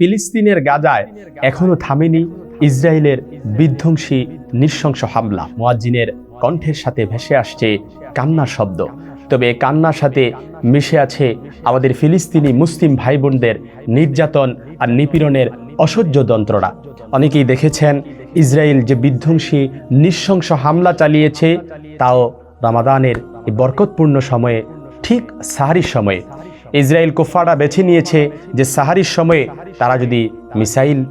ফিলিস্তিনের গাজায় এখনও থামেনি ইসরায়েলের বিধ্বংসী নৃশংস হামলা। মোয়াজ্জিনের কণ্ঠের সাথে ভেসে আসছে কান্নার শব্দ। তবে কান্নার সাথে মিশে আছে আমাদের ফিলিস্তিনি মুসলিম ভাই বোনদের নির্যাতন আর নিপীড়নের অসহ্য যন্ত্রণা। অনেকেই দেখেছেন ইসরায়েল যে বিধ্বংসী নৃশংস হামলা চালিয়েছে, তাও রামাদানের এই বরকতপূর্ণ সময়ে, ঠিক সাহারির সময়ে। ইসরায়েল কোফারা বেছে নিয়েছে যে সাহারির সময়ে তারা যদি মিসাইল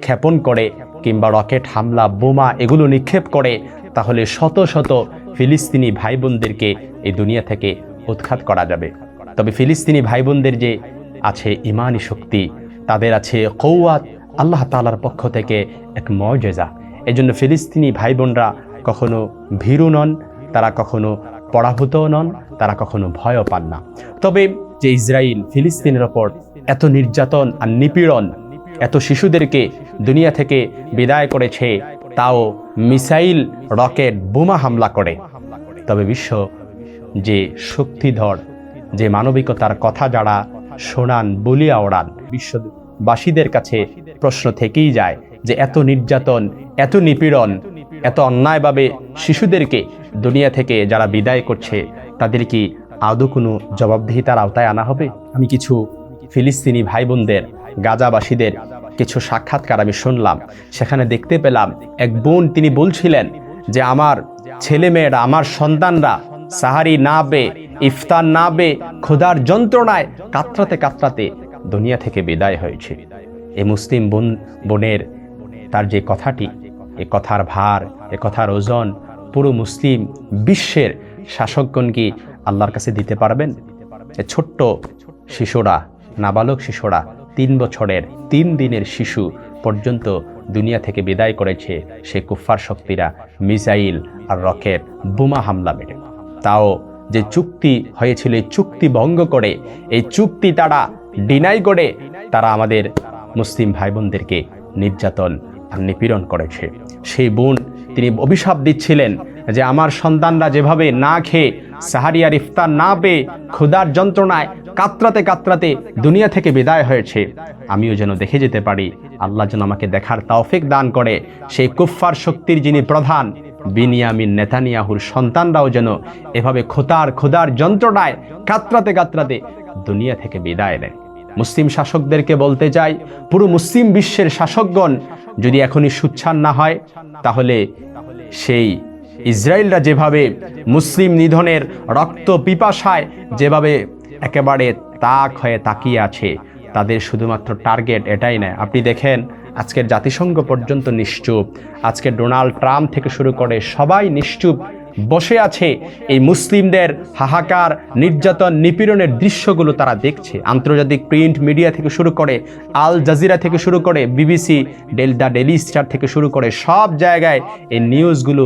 ক্ষেপণ করে কিংবা রকেট হামলা, বোমা এগুলো নিক্ষেপ করে, তাহলে শত শত ফিলিস্তিনি ভাই বোনদেরকে এই দুনিয়া থেকে উৎখাত করা যাবে। তবে ফিলিস্তিনি ভাই বোনদের যে আছে ইমানি শক্তি, তাদের আছে কৌয়াত আল্লাহ তালার পক্ষ থেকে এক মর্যাদা। এজন্য ফিলিস্তিনি ভাই বোনরা কখনো ভীরু নন, তারা কখনো পরাভূতও নন, তারা কখনো ভয়ও পান না। তবে যে ইসরায়েল ফিলিস্তিনের ওপর এত নির্যাতন আর নিপীড়ন এত শিশুদেরকে দুনিয়া থেকে বিদায় করেছে, তাও মিসাইল রকেট বোমা হামলা করে। তবে বিশ্ব যে শক্তিধর, যে মানবিকতার কথা যারা শোনান, বলিয়া ওড়ান, বিশ্ববাসীদের কাছে প্রশ্ন থেকেই যায় যে এত নির্যাতন, এত নিপীড়ন, এত অন্যায়ভাবে শিশুদেরকে দুনিয়া থেকে যারা বিদায় করছে, তাদের কি আদৌ কোনো জবাবদিহিতার আওতায় আনা হবে? আমি কিছু ফিলিস্তিনি ভাই বোনদের গাজাবাসীদের কিছু সাক্ষাৎকার আমি শুনলাম। সেখানে দেখতে পেলাম এক বোন তিনি বলছিলেন যে, আমার ছেলেমেয়েরা, আমার সন্তানরা সাহারি না বে ইফতার না বে ক্ষুধার যন্ত্রণায় কাতরাতে কাতরাতে দুনিয়া থেকে বিদায় হয়েছে। এই মুসলিম বোন, বোনের তার যে কথাটি, এ কথার ভার, এ কথার ওজন পুরো মুসলিম বিশ্বের শাসকগণ কি আল্লাহর কাছে দিতে পারবেন? ছোট্ট শিশুরা, নাবালক শিশুরা, তিন বছরের, তিন দিনের শিশু পর্যন্ত দুনিয়া থেকে বিদায় করেছে সে কুফার শক্তিরা, মিসাইল আর রকেট, বোমা হামলা মেরে। তাও যে চুক্তি হয়েছিল, এই চুক্তি ভঙ্গ করে, এই চুক্তি তারা ডিনাই করে, তারা আমাদের মুসলিম ভাই বোনদেরকে নির্যাতন আর নিপীড়ন করেছে। সেই বোন, তিনি অভিশাপ দিচ্ছিলেন যে আমার সন্তানরা যেভাবে না খেয়ে সাহারিয়ার ইফতার না পেয়ে ক্ষুধার যন্ত্রণায় কাতরাতে কাতরাতে দুনিয়া থেকে বিদায় হয়েছে, আমিও যেন দেখে যেতে পারি, আল্লাহ যেন আমাকে দেখার তাওফিক দান করে। সেই কুফফার শক্তির যিনি প্রধান, বিনিয়ামিন নেতানিয়াহুর সন্তানরাও যেন এভাবে খোতার ক্ষুধার যন্ত্রণায় কাতরাতে কাতরাতে দুনিয়া থেকে বিদায় নেয়। মুসলিম শাসকদেরকে বলতে চাই, পুরো মুসলিম বিশ্বের শাসকগণ যদি এখনই সুচ্ছান না হয়, তাহলে সেই ইসরায়েলরা যেভাবে মুসলিম নিধনের রক্ত পিপাসায় যেভাবে একেবারে তাক হয়ে তাকিয়ে আছে, তাদের শুধুমাত্র টার্গেট এটাই নয়। আপনি দেখেন, আজকের জাতিসংঘ পর্যন্ত নিশ্চুপ। আজকে ডোনাল্ড ট্রাম্প থেকে শুরু করে সবাই নিশ্চুপ বসে আছে এই মুসলিমদের হাহাকার, নির্যাতন, নিপীড়নের দৃশ্যগুলো তারা দেখছে। আন্তর্জাতিক প্রিন্ট মিডিয়া থেকে শুরু করে, আল জাজিরা থেকে শুরু করে, বিবিসি ডেল দ্য ডেলি স্টার থেকে শুরু করে সব জায়গায় এই নিউজগুলো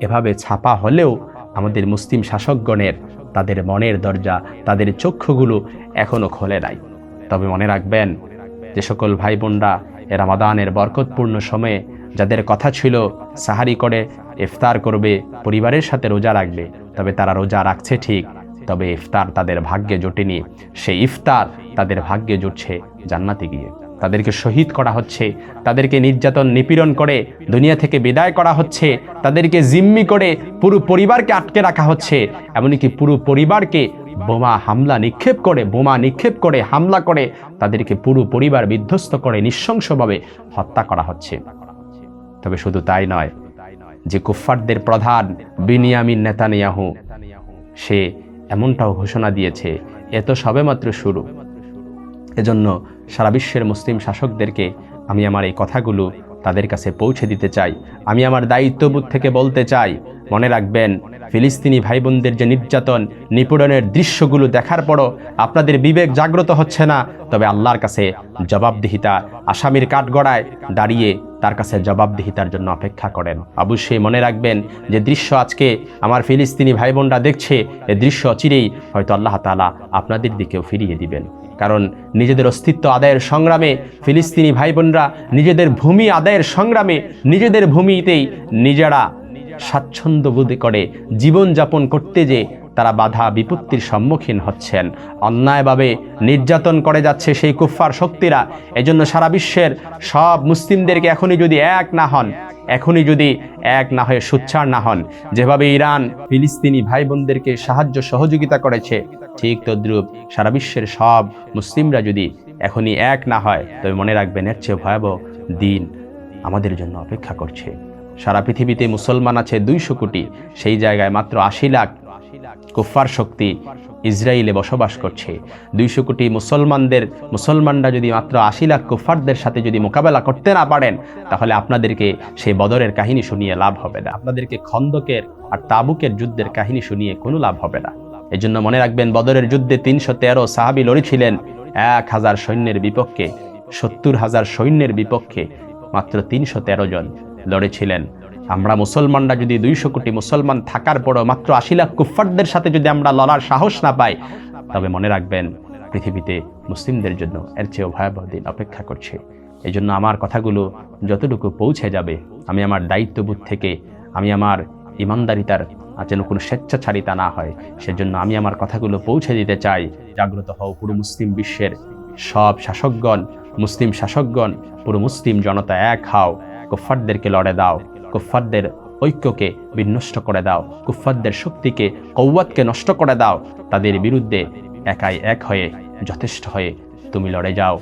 এভাবে ছাপা হলেও আমাদের মুসলিম শাসকগণের, তাদের মনের দরজা, তাদের চক্ষুগুলো এখনও খোলে নাই। তবে মনে রাখবেন, যে সকল ভাই বোনরা এ রামাদানের বরকতপূর্ণ সময়ে যাদের কথা ছিল, সাহারি করে ইফতার করবে, পরিবারের সাথে রোজা রাখবে, তবে তারা রোজা রাখছে ঠিক, তবে ইফতার তাদের ভাগ্যে জোটেনি। সেই ইফতার তাদের ভাগ্যে জুটছে জান্নাতে গিয়ে। তাদেরকে শহীদ করা হচ্ছে, তাদেরকে নির্যাতন নিপীড়ন করে, দুনিয়া থেকে বিদায় করা হচ্ছে, তাদেরকে জিম্মি করে পুরো পরিবারকে আটকে রাখা হচ্ছে। এমনকি পুরো পরিবারকে বোমা হামলা নিক্ষেপ করে, বোমা নিক্ষেপ করে, হামলা করে, তাদেরকে পুরো পরিবার বিধ্বস্ত করে, নৃশংসভাবে হত্যা করা হচ্ছে। তবে শুধু তাই নয়, যে কুফফারদের প্রধান বিনিয়ামিন নেতানিয়াহু, সে এমনটাও ঘোষণা দিয়েছে, এ তো সবেমাত্র শুরু। এজন্য সারা বিশ্বের মুসলিম শাসকদেরকে আমি আমার এই কথাগুলো তাদের কাছে পৌঁছে দিতে চাই। আমি আমার দায়িত্ববোধ থেকে বলতে চাই, মনে রাখবেন, ফিলিস্তিনি ভাই বোনদের যে নির্যাতন, নিপীড়নের দৃশ্যগুলো দেখার পরও আপনাদের বিবেক জাগ্রত হচ্ছে না, তবে আল্লাহর কাছে জবাবদিহিতা, আসামির কাঠগড়ায় দাঁড়িয়ে তার কাছে জবাবদিহিতার জন্য অপেক্ষা করেন। অবশ্যই মনে রাখবেন, যে দৃশ্য আজকে আমার ফিলিস্তিনি ভাই বোনরা দেখছে, এ দৃশ্য অচিরেই হয়তো আল্লাহ তালা আপনাদের দিকেও ফিরিয়ে দিবেন। কারণ নিজেদের অস্তিত্ব আদায়ের সংগ্রামে ফিলিস্তিনি ভাই বোনরা নিজেদের ভূমি আদায়ের সংগ্রামে নিজেদের ভূমিতেই নিজেরা স্বাচ্ছন্দ্য বোধ করে জীবনযাপন করতে যে তারা বাধা বিপত্তির সম্মুখীন হচ্ছেন। অন্যায়ভাবে নির্যাতন করে যাচ্ছে সেই কুফফার শক্তিরা। এজন্য সারা বিশ্বের সব মুসলিমদেরকে এখনই যদি এক না হন, এখনই যদি এক না হয়ে সুচ্ছার না হন, যেভাবে ইরান ফিলিস্তিনি ভাই বোনদেরকে সাহায্য সহযোগিতা করেছে ঠিক তদ্রূপ সারা বিশ্বের সব মুসলিমরা যদি এখনই এক না হয়, তবে মনে রাখবেন এর চেয়ে ভয়াবহ দিন আমাদের জন্য অপেক্ষা করছে। সারা পৃথিবীতে মুসলমান আছে দুইশো কোটি, সেই জায়গায় মাত্র আশি লাখ কুফার শক্তি ইসরায়েলে বসবাস করছে। দুইশো কোটি মুসলমানদের, মুসলমানরা যদি মাত্র আশি লাখ কুফারদের সাথে যদি মোকাবেলা করতে না পারেন, তাহলে আপনাদেরকে সেই বদরের কাহিনী শুনিয়ে লাভ হবে না। আপনাদেরকে খন্দকের আর তাবুকের যুদ্ধের কাহিনী শুনিয়ে কোনো লাভ হবে না। এই জন্য মনে রাখবেন, বদরের যুদ্ধে তিনশো তেরো সাহাবি লড়েছিলেন, এক হাজার সৈন্যের বিপক্ষে, সত্তর হাজার সৈন্যের বিপক্ষে মাত্র তিনশো তেরো জন লড়েছিলেন। আমরা মুসলমানরা যদি দুইশো কোটি মুসলমান থাকার পরও মাত্র আশি লাখ কুফারদের সাথে যদি আমরা লড়ার সাহস না পাই, তবে মনে রাখবেন, পৃথিবীতে মুসলিমদের জন্য এর চেয়েও ভয়াবহ দিন অপেক্ষা করছে। এই জন্য আমার কথাগুলো যতটুকু পৌঁছে যাবে, আমি আমার দায়িত্ববোধ থেকে, আমি আমার ইমানদারিতার আর যেন কোনো স্বেচ্ছাচারিতা না হয়। সেজন্য আমি আমার কথাগুলো পৌঁছে দিতে চাই। জাগ্রত হও পুরো মুসলিম বিশ্বের সব শাসকগণ, মুসলিম শাসকগণ, পুরো মুসলিম জনতা এক হাও। কুফারদেরকে লড়ে দাও। কুফারদের ঐক্যকে বিনষ্ট করে দাও। কুফারদের শক্তিকে, কৌয়াতকে নষ্ট করে দাও। তাদের বিরুদ্ধে একাই এক হয়ে, যথেষ্ট হয়ে তুমি লড়ে যাও।